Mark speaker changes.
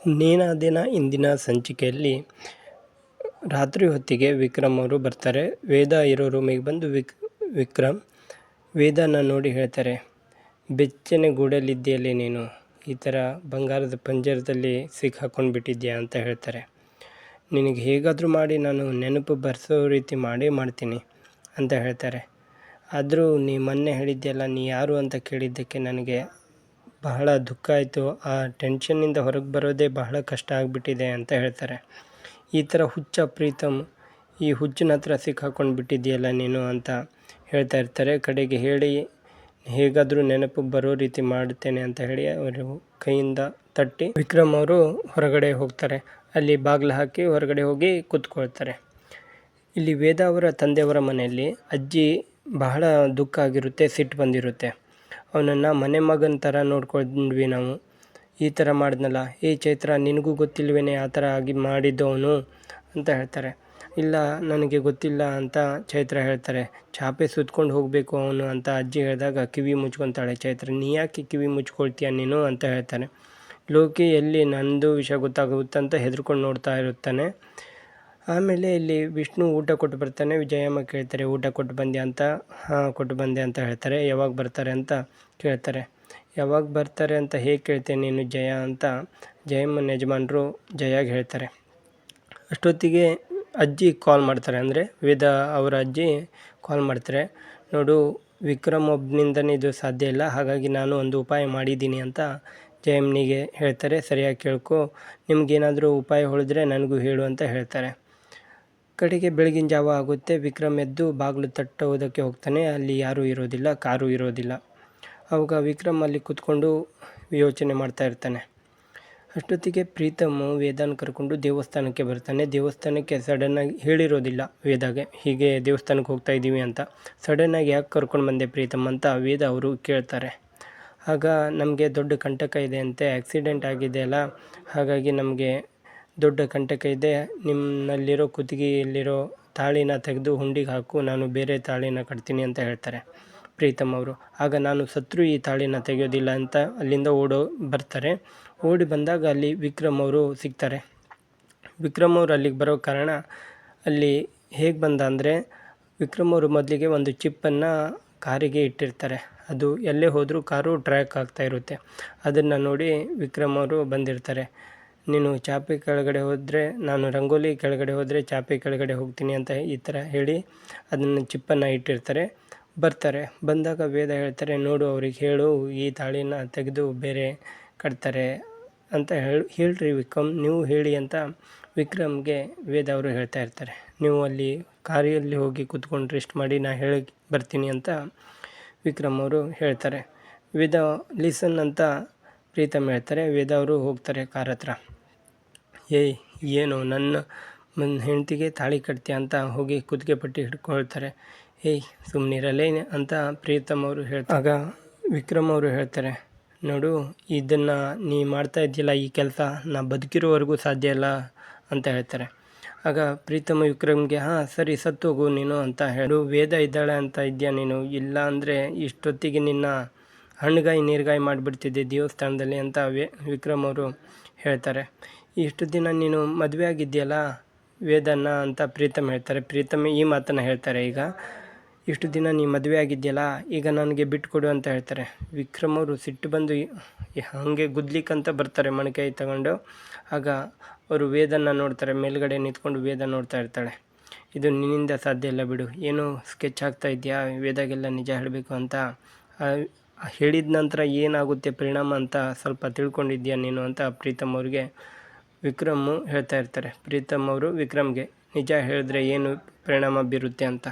Speaker 1: ನೇನಾದಿನ ಇಂದಿನ ಸಂಚಿಕೆಯಲ್ಲಿ ರಾತ್ರಿ ಹೊತ್ತಿಗೆ ವಿಕ್ರಮ್ ಅವರು ಬರ್ತಾರೆ. ವೇದ ಇರೋ ರೂಮಿಗೆ ಬಂದು ವಿಕ್, ವಿಕ್ರಮ್, ವೇದನ ನೋಡಿ ಹೇಳ್ತಾರೆ, ಬೆಚ್ಚನೆ ಗೂಡಲ್ಲಿದ್ದೀಯಲ್ಲಿ ನೀನು, ಈ ಥರ ಬಂಗಾರದ ಪಂಜರದಲ್ಲಿ ಸಿಕ್ಕಾಕೊಂಡು ಬಿಟ್ಟಿದ್ಯಾ ಅಂತ ಹೇಳ್ತಾರೆ. ನಿನಗೆ ಹೇಗಾದರೂ ಮಾಡಿ, ನಾನು ನೆನಪು ಬರ್ಸೋ ರೀತಿ ಮಾಡೇ ಮಾಡ್ತೀನಿ ಅಂತ ಹೇಳ್ತಾರೆ. ಆದರೂ ನೀ ಮೊನ್ನೆ ಹೇಳಿದ್ಯಲ್ಲ, ನೀ ಯಾರು ಅಂತ ಕೇಳಿದ್ದಕ್ಕೆ ನನಗೆ ಬಹಳ ದುಃಖ ಆಯಿತು. ಆ ಟೆನ್ಷನ್ನಿಂದ ಹೊರಗೆ ಬರೋದೇ ಬಹಳ ಕಷ್ಟ ಆಗಿಬಿಟ್ಟಿದೆ ಅಂತ ಹೇಳ್ತಾರೆ. ಈ ಥರ ಹುಚ್ಚ ಪ್ರೀತಮ್ ಈ ಹುಚ್ಚಿನ ಹತ್ರ ಸಿಕ್ಕಾಕೊಂಡು ಬಿಟ್ಟಿದೆಯಲ್ಲ ನೀನು ಅಂತ ಹೇಳ್ತಾ ಇರ್ತಾರೆ. ಕಡೆಗೆ ಹೇಳಿ, ಹೇಗಾದರೂ ನೆನಪು ಬರೋ ರೀತಿ ಮಾಡುತ್ತೇನೆ ಅಂತ ಹೇಳಿ ಅವರು ಕೈಯಿಂದ ತಟ್ಟಿ ವಿಕ್ರಮ್ ಅವರು ಹೊರಗಡೆ ಹೋಗ್ತಾರೆ. ಅಲ್ಲಿ ಬಾಗಿಲು ಹಾಕಿ ಹೊರಗಡೆ ಹೋಗಿ ಕೂತ್ಕೊಳ್ತಾರೆ. ಇಲ್ಲಿ ವೇದ ಅವರ ತಂದೆಯವರ ಮನೆಯಲ್ಲಿ ಅಜ್ಜಿ ಬಹಳ ದುಃಖ ಆಗಿರುತ್ತೆ, ಸಿಟ್ಟು ಬಂದಿರುತ್ತೆ. ಅವನನ್ನು ಮನೆ ಮಗನ ಥರ ನೋಡ್ಕೊಂಡ್ವಿ ನಾವು. ಈ ಥರ ಮಾಡಿದ್ನಲ್ಲ, ಏ ಚೈತ್ರ, ನಿನಗೂ ಗೊತ್ತಿಲ್ವೇನೆ ಆ ಥರ ಆಗಿ ಮಾಡಿದ್ದು ಅವನು ಅಂತ ಹೇಳ್ತಾರೆ. ಇಲ್ಲ, ನನಗೆ ಗೊತ್ತಿಲ್ಲ ಅಂತ ಚೈತ್ರ ಹೇಳ್ತಾರೆ. ಚಾಪೆ ಸುತ್ಕೊಂಡು ಹೋಗಬೇಕು ಅವನು ಅಂತ ಅಜ್ಜಿ ಹೇಳಿದಾಗ ಕಿವಿ ಮುಚ್ಕೊತಾಳೆ. ಚೈತ್ರ, ನೀ ಯಾಕೆ ಕಿವಿ ಮುಚ್ಕೊಳ್ತೀಯ ನೀನು? ಅಂತ ಹೇಳ್ತಾನೆ ಲೋಕಿ ಎಲ್ಲಿ ನಂದು ವಿಷಯ ಗೊತ್ತಾಗುತ್ತಂತ ಹೆದರ್ಕೊಂಡು ನೋಡ್ತಾ ಇರುತ್ತಾನೆ. ಆಮೇಲೆ ಇಲ್ಲಿ ವಿಷ್ಣು ಊಟ ಕೊಟ್ಟು ಬರ್ತಾನೆ, ವಿಜಯಮ್ಮ ಕೇಳ್ತಾರೆ, ಊಟ ಕೊಟ್ಟು ಬಂದೆ ಅಂತ? ಹಾಂ, ಕೊಟ್ಟು ಬಂದೆ ಅಂತ ಹೇಳ್ತಾರೆ, ಯಾವಾಗ ಬರ್ತಾರೆ ಅಂತ ಕೇಳ್ತಾರೆ. ಯಾವಾಗ ಬರ್ತಾರೆ ಅಂತ ಹೇಗೆ ಕೇಳ್ತೇನೆ ನೀನು ಜಯ? ಅಂತ ಜಯಮ್ಮನ ಯಜಮಾನರು ಜಯಾಗೆ ಹೇಳ್ತಾರೆ. ಅಷ್ಟೊತ್ತಿಗೆ ಅಜ್ಜಿ ಕಾಲ್ ಮಾಡ್ತಾರೆ, ಅಂದರೆ ವೇದ ಅವರ ಅಜ್ಜಿ ಕಾಲ್ ಮಾಡ್ತಾರೆ. ನೋಡು, ವಿಕ್ರಮ್ ಒಬ್ಬನಿಂದನೇ ಇದು ಸಾಧ್ಯ ಇಲ್ಲ, ಹಾಗಾಗಿ ನಾನು ಒಂದು ಉಪಾಯ ಮಾಡಿದ್ದೀನಿ ಅಂತ ಜಯಮ್ಮನಿಗೆ ಹೇಳ್ತಾರೆ. ಸರಿಯಾಗಿ ಕೇಳ್ಕೊ, ನಿಮಗೇನಾದರೂ ಉಪಾಯ ಹೊಳಿದ್ರೆ ನನಗೂ ಹೇಳು ಅಂತ ಹೇಳ್ತಾರೆ. ಕಡೆಗೆ ಬೆಳಗಿನ ಜಾವ ಆಗುತ್ತೆ. ವಿಕ್ರಮ್ ಎದ್ದು ಬಾಗಿಲು ತಟ್ಟೋದಕ್ಕೆ ಹೋಗ್ತಾನೆ. ಅಲ್ಲಿ ಯಾರೂ ಇರೋದಿಲ್ಲ, ಕಾರು ಇರೋದಿಲ್ಲ. ಅವಾಗ ವಿಕ್ರಮ್ ಅಲ್ಲಿ ಕೂತ್ಕೊಂಡು ಯೋಚನೆ ಮಾಡ್ತಾ ಇರ್ತಾನೆ. ಅಷ್ಟೊತ್ತಿಗೆ ಪ್ರೀತಮ್, ವೇದಾನ ಕರ್ಕೊಂಡು ದೇವಸ್ಥಾನಕ್ಕೆ ಬರ್ತಾನೆ. ದೇವಸ್ಥಾನಕ್ಕೆ ಸಡನ್ನಾಗಿ ಹೇಳಿರೋದಿಲ್ಲ ವೇದಾಗೆ, ಹೀಗೆ ದೇವಸ್ಥಾನಕ್ಕೆ ಹೋಗ್ತಾ ಇದ್ದೀವಿ ಅಂತ. ಸಡನ್ನಾಗಿ ಯಾಕೆ ಕರ್ಕೊಂಡು ಬಂದೆ ಪ್ರೀತಮ್ ಅಂತ ವೇದ ಅವರು ಕೇಳ್ತಾರೆ. ಆಗ ನಮಗೆ ದೊಡ್ಡ ಕಂಟಕ ಇದೆ ಅಂತೆ ಆಕ್ಸಿಡೆಂಟ್ ಆಗಿದೆ ಅಲ್ಲ, ಹಾಗಾಗಿ ನಮಗೆ ದೊಡ್ಡ ಕಂಟಕ ಇದೆ. ನಿಮ್ಮಲ್ಲಿರೋ ಕುತ್ತಿಗೆಯಲ್ಲಿರೋ ತಾಳಿನ ತೆಗೆದು ಹುಂಡಿಗೆ ಹಾಕು. ನಾನು ಬೇರೆ ತಾಳಿನ ಕಟ್ತೀನಿ ಅಂತ ಹೇಳ್ತಾರೆ ಪ್ರೀತಮ್ ಅವರು. ಆಗ ನಾನು ಸತ್ರು ಈ ತಾಳಿನ ತೆಗೆಯೋದಿಲ್ಲ ಅಂತ ಅಲ್ಲಿಂದ ಓಡೋ ಬರ್ತಾರೆ. ಓಡಿ ಬಂದಾಗ ಅಲ್ಲಿ ವಿಕ್ರಮ್ ಅವರು ಸಿಗ್ತಾರೆ. ವಿಕ್ರಮ್ ಅವರು ಅಲ್ಲಿಗೆ ಬರೋ ಕಾರಣ ಅಲ್ಲಿ ಹೇಗೆ ಬಂದ ಅಂದರೆ ವಿಕ್ರಮ್ ಅವರು ಮೊದಲಿಗೆ ಒಂದು ಚಿಪ್ಪನ್ನು ಕಾರಿಗೆ ಇಟ್ಟಿರ್ತಾರೆ. ಅದು ಎಲ್ಲೇ ಹೋದರೂ ಕಾರು ಟ್ರ್ಯಾಕ್ ಆಗ್ತಾ ಇರುತ್ತೆ. ಅದನ್ನು ನೋಡಿ ವಿಕ್ರಮ್ ಅವರು ಬಂದಿರ್ತಾರೆ. ನೀನು ಚಾಪೆ ಕೆಳಗಡೆ ಹೋದರೆ, ನಾನು ರಂಗೋಲಿ ಕೆಳಗಡೆ ಹೋದರೆ ಚಾಪೆ ಕೆಳಗಡೆ ಹೋಗ್ತೀನಿ ಅಂತ ಈ ಥರ ಹೇಳಿ ಅದನ್ನು ಚಿಪ್ಪನ್ನು ಇಟ್ಟಿರ್ತಾರೆ. ಬರ್ತಾರೆ. ಬಂದಾಗ ವೇದ ಹೇಳ್ತಾರೆ, ನೋಡು, ಅವ್ರಿಗೆ ಹೇಳು, ಈ ತಾಳಿನ ತೆಗೆದು ಬೇರೆ ಕಟ್ತಾರೆ ಅಂತ ಹೇಳಿ, ಹೇಳ್ರಿ ವಿಕ್ರಮ್, ನೀವು ಹೇಳಿ ಅಂತ ವಿಕ್ರಮ್ಗೆ ವೇದ ಅವರು ಹೇಳ್ತಾ ಇರ್ತಾರೆ. ನೀವು ಅಲ್ಲಿ ಕಾರಿಯಲ್ಲಿ ಹೋಗಿ ಕೂತ್ಕೊಂಡು ರೆಸ್ಟ್ ಮಾಡಿ, ನಾ ಹೇಳಿ ಬರ್ತೀನಿ ಅಂತ ವಿಕ್ರಮ್ ಅವರು ಹೇಳ್ತಾರೆ. ವೇದ, ಲಿಸನ್ ಅಂತ ಪ್ರೀತಮ್ ಹೇಳ್ತಾರೆ ವೇದ ಅವರು ಹೋಗ್ತಾರೆ ಕಾರ್ ಹತ್ರ ಏಯ್, ಏನು ನನ್ನ ನನ್ನ ಹೆಂಡತಿಗೆ ತಾಳಿ ಕಟ್ತೀಯ ಅಂತ ಹೋಗಿ ಕುತ್ತಿಗೆ ಪಟ್ಟಿ ಹಿಡ್ಕೊಳ್ತಾರೆ. ಏಯ್ ಸುಮ್ಮನಿರಲೇ ಅಂತ ಪ್ರೀತಮ್ ಅವರು ಹೇಳ್ತಾರೆ. ಆಗ ವಿಕ್ರಮ್ ಅವರು ಹೇಳ್ತಾರೆ, ನೋಡು, ಇದನ್ನು ನೀ ಮಾಡ್ತಾ ಇದ್ದಿಲ್ಲ ಈ ಕೆಲಸ, ನಾ ಬದುಕಿರೋವರೆಗೂ ಸಾಧ್ಯ ಇಲ್ಲ ಅಂತ ಹೇಳ್ತಾರೆ. ಆಗ ಪ್ರೀತಮ್ ವಿಕ್ರಮ್ಗೆ, ಹಾಂ, ಸರಿ ಸತ್ತು ಹೋಗು ನೀನು ಅಂತ ಹೇಳು ವೇದ ಇದ್ದಾಳೆ ಅಂತ ಇದೆಯಾ ನೀನು? ಇಲ್ಲ ಅಂದರೆ ಇಷ್ಟೊತ್ತಿಗೆ ನಿನ್ನ ಹಣ್ಣುಗಾಯಿ, ನೀರುಗಾಯಿ ಮಾಡಿಬಿಡ್ತಿದ್ದೆ ದೇವಸ್ಥಾನದಲ್ಲಿ ಅಂತ ವಿ ವಿಕ್ರಮ್ ಅವರು ಹೇಳ್ತಾರೆ. ಇಷ್ಟು ದಿನ ನೀನು ಮದುವೆ ಆಗಿದ್ದೀಯಲ್ಲ ವೇದನ್ನ ಅಂತ ಪ್ರೀತಮ್ ಹೇಳ್ತಾರೆ. ಪ್ರೀತಮ್ ಈ ಮಾತನ್ನು ಹೇಳ್ತಾರೆ ಈಗ. ಇಷ್ಟು ದಿನ ನೀ ಮದುವೆ ಆಗಿದೆಯಲ್ಲ ಈಗ ನನಗೆ ಬಿಟ್ಟುಕೊಡು ಅಂತ ಹೇಳ್ತಾರೆ. ವಿಕ್ರಮ್ ಅವರು ಸಿಟ್ಟು ಬಂದು ಹಾಗೆ ಗುದ್ಲಿಕ್ಕಂತ ಬರ್ತಾರೆ ಮಣಕೈ ತಗೊಂಡು. ಆಗ ಅವರು ವೇದನ್ನ ನೋಡ್ತಾರೆ, ಮೇಲ್ಗಡೆ ನಿಂತ್ಕೊಂಡು ವೇದ ನೋಡ್ತಾ ಇರ್ತಾಳೆ. ಇದು ನಿನ್ನಿಂದ ಸಾಧ್ಯ ಇಲ್ಲ ಬಿಡು. ಏನು ಸ್ಕೆಚ್ ಆಗ್ತಾ ಇದೆಯಾ ವೇದಾಗೆಲ್ಲ ನಿಜ ಹೇಳಬೇಕು ಅಂತ ಹೇಳಿದ ನಂತರ ಏನಾಗುತ್ತೆ ಪರಿಣಾಮ ಅಂತ ಸ್ವಲ್ಪ ತಿಳ್ಕೊಂಡಿದ್ಯಾ ನೀನು ಅಂತ ಪ್ರೀತಮ್ ಅವ್ರಿಗೆ ವಿಕ್ರಮ್ ಹೇಳ್ತಾ ಇರ್ತಾರೆ. ಪ್ರೀತಮ್ ಅವರು ವಿಕ್ರಮ್ಗೆ, ನಿಜ ಹೇಳಿದ್ರೆ ಏನು ಪರಿಣಾಮ ಬೀರುತ್ತೆ ಅಂತ?